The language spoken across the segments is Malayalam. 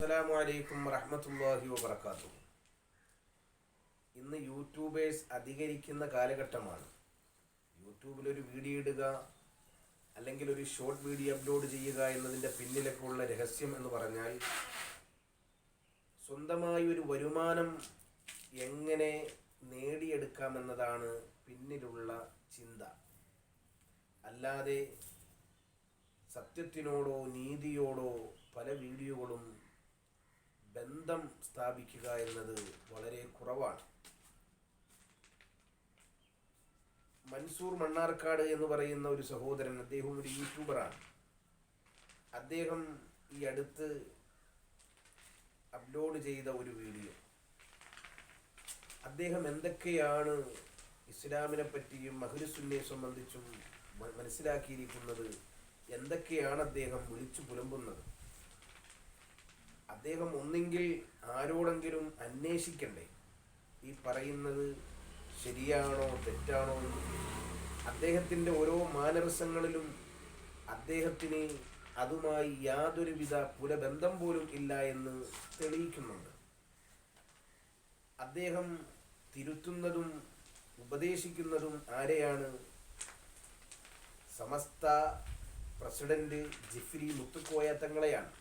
അസ്സലാമു അലൈക്കും വറഹ്മത്തുള്ളാഹി വബറകാതുഹു. ഇന്ന് യൂട്യൂബേഴ്സ് അധികരിക്കുന്ന കാലഘട്ടമാണ്. യൂട്യൂബിൽ ഒരു വീഡിയോ ഇടുക അല്ലെങ്കിൽ ഒരു ഷോർട്ട് വീഡിയോ അപ്ലോഡ് ചെയ്യുക എന്നതിന്റെ പിന്നിലൊക്കെ ഉള്ള രഹസ്യം എന്ന് പറഞ്ഞാൽ സ്വന്തമായി ഒരു വരുമാനം എങ്ങനെ നേടിയെടുക്കാമെന്നതാണ് പിന്നിലുള്ള ചിന്ത. അല്ലാതെ സത്യത്തിനോടോ നീതിയോടോ പല വീഡിയോകളും ബന്ധം സ്ഥാപിക്കുക എന്നത് വളരെ കുറവാണ്. മൻസൂർ മണ്ണാർക്കാട് എന്ന് പറയുന്ന ഒരു സഹോദരൻ അദ്ദേഹം ഒരു യൂട്യൂബറാണ്. അദ്ദേഹം ഈ അടുത്ത് അപ്ലോഡ് ചെയ്ത ഒരു വീഡിയോ. അദ്ദേഹം എന്തൊക്കെയാണ് ഇസ്ലാമിനെ പറ്റിയും മഹുലുസുന്നയെ സംബന്ധിച്ചും മനസ്സിലാക്കിയിരിക്കുന്നത്? എന്തൊക്കെയാണ് അദ്ദേഹം വിളിച്ചു പുലമ്പുന്നത്? അദ്ദേഹം ഒന്നെങ്കിൽ ആരോടെങ്കിലും അന്വേഷിക്കണ്ടേ? ഈ പറയുന്നത് ശരിയാണോ തെറ്റാണോ എന്ന് അദ്ദേഹത്തിന്റെ ഓരോ മാനരസങ്ങളിലും അദ്ദേഹത്തിന് അതുമായി യാതൊരുവിധ പുലബന്ധം പോലും ഇല്ല എന്ന് തെളിയിക്കുന്നുണ്ട്. അദ്ദേഹം തിരുത്തുന്നതും ഉപദേശിക്കുന്നതും ആരെയാണ്? സമസ്ത പ്രസിഡന്റ് ജിഫ്രി മുത്തുക്കോയ തങ്ങളെയാണ്.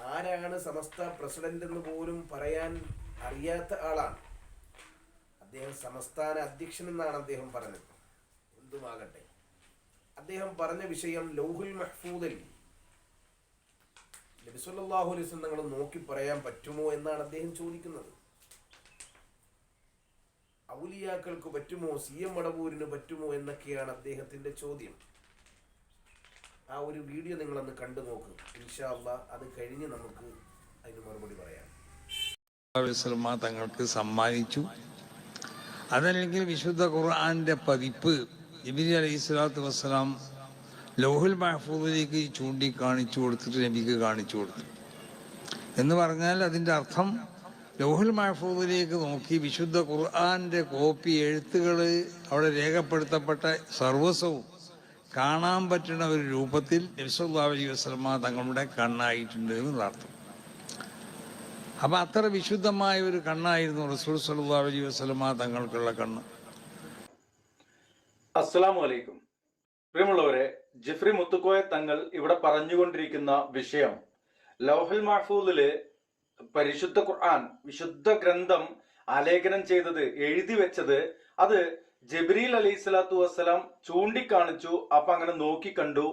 ആരാണ് സമസ്ത പ്രസിഡന്റ് എന്ന് പോലും പറയാൻ അറിയാത്ത ആളാണ്. അദ്ദേഹം സംസ്ഥാന അധ്യക്ഷൻ എന്നാണ് അദ്ദേഹം പറഞ്ഞത്. എന്തുമാകട്ടെ. അദ്ദേഹം പറഞ്ഞ വിഷയം ലൗഹുൽ മഹ്ഫൂദിൽ. നബിസ്വല്ലാഹു നിങ്ങൾ നോക്കി പറയാൻ പറ്റുമോ എന്നാണ് അദ്ദേഹം ചോദിക്കുന്നത്. ഔലിയാക്കൾക്ക് പറ്റുമോ? സി എം മടവൂരിന് പറ്റുമോ എന്നൊക്കെയാണ് അദ്ദേഹത്തിന്റെ ചോദ്യം. ആ ഒരു വീഡിയോ നിങ്ങളൊന്ന് കണ്ടു നോക്ക്. ഇൻഷാ അള്ളാ അത് കഴിഞ്ഞ് നമുക്ക് അതിന് മറുപടി പറയാം. തങ്ങൾക്ക് സമ്മാനിച്ചു. അതല്ലെങ്കിൽ വിശുദ്ധ ഖുർആന്റെ പതിപ്പ് നബി അലൈഹി സ്വലാത്തു വസ്സലാം ലോഹുൽ മഹഫൂദിലേക്ക് ചൂണ്ടിക്കാണിച്ചു കൊടുത്തിട്ട് നബിക്ക് കാണിച്ചു കൊടുത്തു. എന്ന് പറഞ്ഞാൽ അതിന്റെ അർത്ഥം ലോഹുൽ മഹഫൂദിലേക്ക് നോക്കി വിശുദ്ധ ഖുർആന്റെ കോപ്പി എഴുത്തുകൾ അവിടെ രേഖപ്പെടുത്തപ്പെട്ട സർവസ്വവും കാണാൻ പറ്റുന്ന ഒരു രൂപത്തിൽ നബിസ്വല്ലാ അലൈഹി വസ്ലമ തങ്ങളുടെ കണ്ണായിട്ടുണ്ട് എന്നുള്ള അർത്ഥം അപ്പൊ അത്ര വിശുദ്ധമായ ഒരു കണ്ണായിരുന്നു റസൂൽ സല്ലല്ലാഹു അലൈഹി വസല്ലമ തങ്ങൾക്കുള്ള കണ്ണ്. അസ്സലാമു അലൈക്കും. പ്രിയമുള്ളവരെ ജിഫ്രി മുത്തുക്കോയ തങ്ങൾ ഇവിടെ പറഞ്ഞുകൊണ്ടിരിക്കുന്ന വിഷയം ലൗഹൽ മാഹൂദിലെ പരിശുദ്ധ ഖുർആൻ വിശുദ്ധ ഗ്രന്ഥം ആലേഖനം ചെയ്തത് എഴുതി വെച്ചത് അത് ജബ്രീൽ അലൈഹി സ്വലാത്തു വസ്സലാം ചൂണ്ടിക്കാണിച്ചു അപ്പൊ അങ്ങനെ നോക്കി കണ്ടു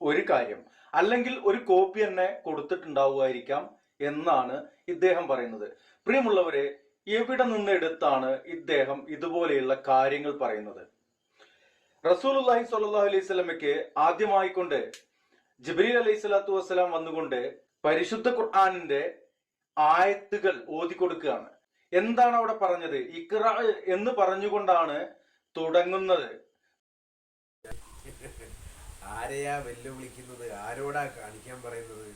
ഒരു കാര്യം. അല്ലെങ്കിൽ ഒരു കോപ്പി തന്നെ കൊടുത്തിട്ടുണ്ടാവുമായിരിക്കാം എന്നാണ് ഇദ്ദേഹം പറയുന്നത്. പ്രിയമുള്ളവരെ എവിടെ നിന്ന് എടുത്താണ് ഇദ്ദേഹം ഇതുപോലെയുള്ള കാര്യങ്ങൾ പറയുന്നത്? റസൂലുള്ളാഹി സ്വല്ലല്ലാഹു അലൈഹി സ്വലമയ്ക്ക് ആദ്യമായിക്കൊണ്ട് ജിബ്രീൽ അലൈഹി സ്വലാത്തു വസ്സലാം വന്നുകൊണ്ട് പരിശുദ്ധ ഖുർആാനിന്റെ ആയത്തുകൾ ഓതി കൊടുക്കുകയാണ് എന്താണ് അവിടെ പറഞ്ഞത്? ഇക്ര എന്ന് പറഞ്ഞുകൊണ്ടാണ് തുടങ്ങുന്നത്. ആരെയാ വെല്ലുവിളിക്കുന്നത്? ആരോടാ കാണിക്കാൻ പറയുന്നത്?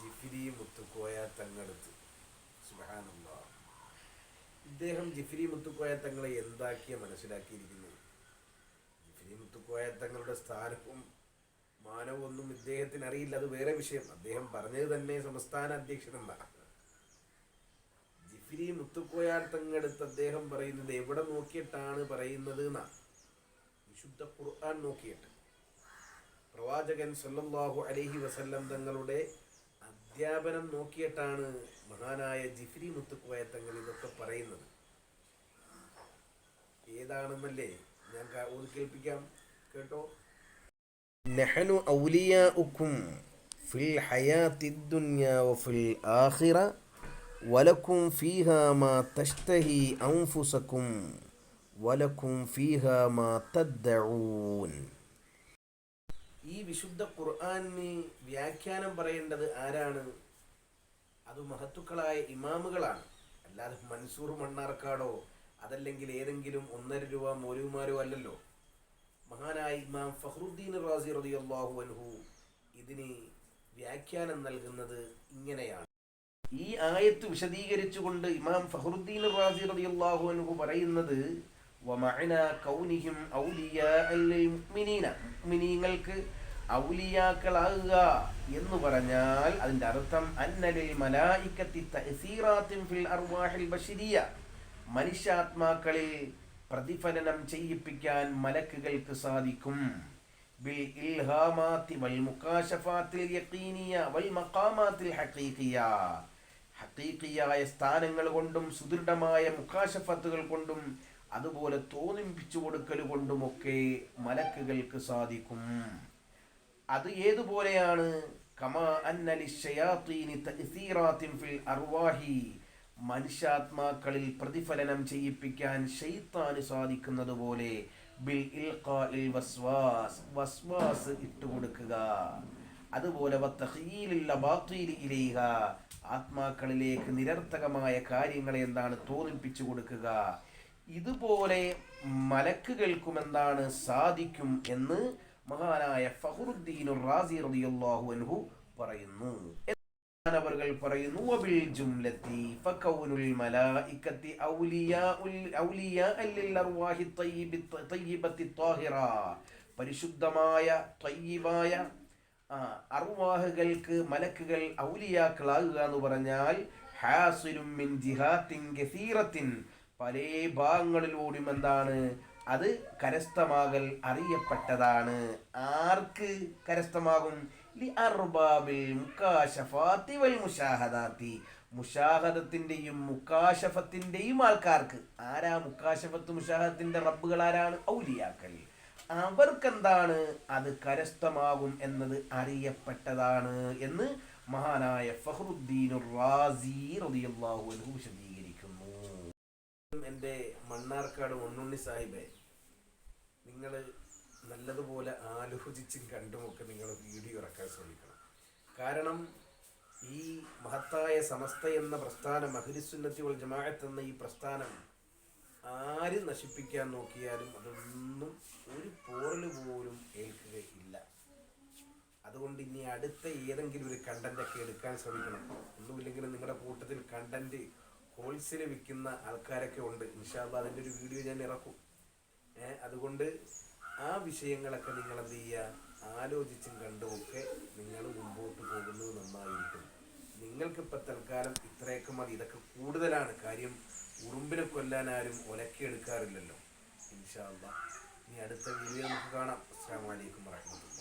ജിഫിരി മുത്തുക്കോയ തങ്ങളെടുത്ത്. ഇദ്ദേഹം ജിഫിരി മുത്തുക്കോയ തങ്ങളെ എന്താക്കിയ മനസ്സിലാക്കിയിരിക്കുന്നത്? ജിഫിരി മുത്തുക്കോയ തങ്ങളുടെ സ്ഥാനവും മാനവും ഒന്നും ഇദ്ദേഹത്തിന് അറിയില്ല. അത് വേറെ വിഷയം. അദ്ദേഹം പറഞ്ഞത് തന്നെ സംസ്ഥാന അധ്യക്ഷൻ ജിഫിരി മുത്തുക്കോയാർ തങ്ങളടുത്ത് അദ്ദേഹം പറയുന്നത് എവിടെ നോക്കിയിട്ടാണ് പറയുന്നത് എന്നാ? വിശുദ്ധ ഖുർആൻ നോക്കിയിട്ട്. പ്രവാചകൻ സല്ലല്ലാഹു അലൈഹി വസല്ലം തങ്ങളുടെ അധ്യാപനം നോക്കിയിട്ടാണ് മഹാനായ ജിഫ്രി മുത്തുക്കോയ തങ്ങൾ ഇതൊക്കെ പറയുന്നത്. ഏതാണെന്നല്ലേ? ഞാൻ ഓതി കേൾപ്പിക്കാം. കേട്ടോ? നഹനു ഔലിയാഉക്കും ഫിൽ ഹയാത്തി ദുനിയ ഫിൽ ആഖിറ വലക്കും ഫീഹ മാ തഷ്തഹി അൻഫുസക്കും വലക്കും ഫീഹ മാ തദ്ദഊൻ. ഈ വിശുദ്ധ ഖുർആാനിന് വ്യാഖ്യാനം പറയേണ്ടത് ആരാണ്? അത് മഹത്തുക്കളായ ഇമാമുകളാണ്. അല്ലാതെ മൻസൂർ മണ്ണാർക്കാടോ അതല്ലെങ്കിൽ ഏതെങ്കിലും ഒന്നര രൂപ മൗലവിമാരോ അല്ലല്ലോ. മഹാനായ ഇമാം ഫഹ്റുദ്ദീൻ റാസി റളിയല്ലാഹു അൻഹു ഇതിന് വ്യാഖ്യാനം നൽകുന്നത് ഇങ്ങനെയാണ്. ഈ ആയത്ത് വിശദീകരിച്ചുകൊണ്ട് ഇമാം ഫഹറുദ്ദീൻ റാസി റളിയല്ലാഹു അൻഹു പറയുന്നത് കൗനിഹിം ഔലിയാ ലിൽമുഅ്മിനീന മുഅ്മിനീങ്ങൾക്ക് ഔലിയാക്കളാകുക എന്ന് പറഞ്ഞാൽ അതിന്റെ അർത്ഥം അന്നലിൽ മലായിക്കത്തി തഹസീറാത്തിൻ ഫിൽ അർവാഹിൽ ബശരിയ. മനുഷ്യാത്മാക്കളിൽ പ്രതിഫലനം ചെയ്യിപ്പിക്കാൻ മലക്കുകൾക്ക് സാധിക്കും. ബിൽ ഇൽഹാമാത്തി വൽ മുക്കാശഫാത്തിൽ യഖീനിയ വൽ മഖാമാത്തിൽ ഹഖീഖിയ. ഹഖീഖിയായ സ്ഥാനങ്ങൾ കൊണ്ടും സുദൃഢമായ മുക്കാശഫത്തുകൾ കൊണ്ടും അതുപോലെ തോന്നിപ്പിച്ചു കൊടുക്കൽ കൊണ്ടുമൊക്കെ മലക്കുകൾക്ക് സാധിക്കും. അത് ഏതുപോലെയാണ്? മനുഷ്യാത്മാക്കളിൽ പ്രതിഫലനം ചെയ്യിപ്പിക്കാൻ ഷെയ്ത്താന് സാധിക്കുന്നത് പോലെ ബിൽ വസ്വാസ്. വസ്വാസ് ഇട്ടുകൊടുക്കുക. അതുപോലെ ആത്മാക്കളിലേക്ക് നിരർത്ഥകമായ കാര്യങ്ങളെ എന്താണ് തോന്നിപ്പിച്ചു കൊടുക്കുക? ഇതുപോലെ മലക്കുകൾക്കും എന്താണ് സാധിക്കും എന്ന് മഹാനായ ഫഹറുദ്ദീൻ റാസി റളിയല്ലാഹു അൻഹു പറയുന്നു. അവർ പറയുന്നു വബിൽ ജുംലത്തി മലായികത്തി ഔലിയാഉൽ അർവാഹി പരിശുദ്ധമായ ആ, മലക്കുകൾ ഔലിയാക്കളാകുക എന്ന് പറഞ്ഞാൽ ഹാസുരും മിൻ പല ഭാഗങ്ങളിലൂടെയും എന്താണ്? അത് കരസ്ഥമാകൽ അറിയപ്പെട്ടതാണ്. ആർക്ക് കരസ്ഥമാകും? ലി അർബാബിൽ വൽ മുഷാഹദാത്തി മുഷാഹദത്തിന്റെയും മുക്കാശഫത്തിന്റെയും ആൾക്കാർക്ക്. ആരാ മുക്കാശഫത്ത് മുഷാഹത്തിന്റെ റബ്ബുകൾ? ആരാണ്? ഔലിയാക്കൽ അവർക്കെന്താണ് അത് കരസ്ഥമാകും എന്നത് അറിയപ്പെട്ടതാണ് എന്ന് മഹാനായ ഫഹ്റുദ്ദീൻ റാസി റളിയല്ലാഹു അൻഹു വിശദീകരിക്കുന്നു. എന്റെ മണ്ണാർക്കാട് ഒന്നുണ്ണി സാഹിബെ നിങ്ങൾ നല്ലതുപോലെ ആലോചിച്ചും കണ്ടുമൊക്കെ നിങ്ങൾ വീഡിയോ ഇറക്കാൻ ശ്രമിക്കണം. കാരണം ഈ മഹത്തായ സമസ്ത എന്ന പ്രസ്ഥാനം അഹിരിസുന്നത്തി വൽ ജമാഅത്ത് എന്ന ഈ പ്രസ്ഥാനം ആര് നശിപ്പിക്കാൻ നോക്കിയാലും അതൊന്നും ഒരു പോറൽ പോലും ഏൽക്കുകയില്ല. അതുകൊണ്ട് ഇനി അടുത്ത ഏതെങ്കിലും ഒരു കണ്ടന്റ് ഒക്കെ എടുക്കാൻ ശ്രമിക്കണം. ഒന്നുമില്ലെങ്കിലും നിങ്ങളുടെ കൂട്ടത്തിൽ കണ്ടന്റ് ഹോൾസെയിൽ വിൽക്കുന്ന ആൾക്കാരൊക്കെ ഉണ്ട്. ഇൻഷാല്ല അതിന്റെ ഒരു വീഡിയോ ഞാൻ ഇറക്കും. അതുകൊണ്ട് ആ വിഷയങ്ങളൊക്കെ നിങ്ങൾ എന്ത് ചെയ്യുക? ആലോചിച്ചും കണ്ടുമൊക്കെ നിങ്ങൾക്കിപ്പോൾ തൽക്കാലം ഇത്രയൊക്കെ മതി. ഇതൊക്കെ കൂടുതലാണ്. കാര്യം ഉറുമ്പിനെ കൊല്ലാൻ ആരും ഒലക്കിയെടുക്കാറില്ലല്ലോ ഇൻഷാല്ല ഇനി അടുത്ത വീഡിയോ നമുക്ക് കാണാം. അസ്സാം വലൈക്കും വാഹമത്തുള്ള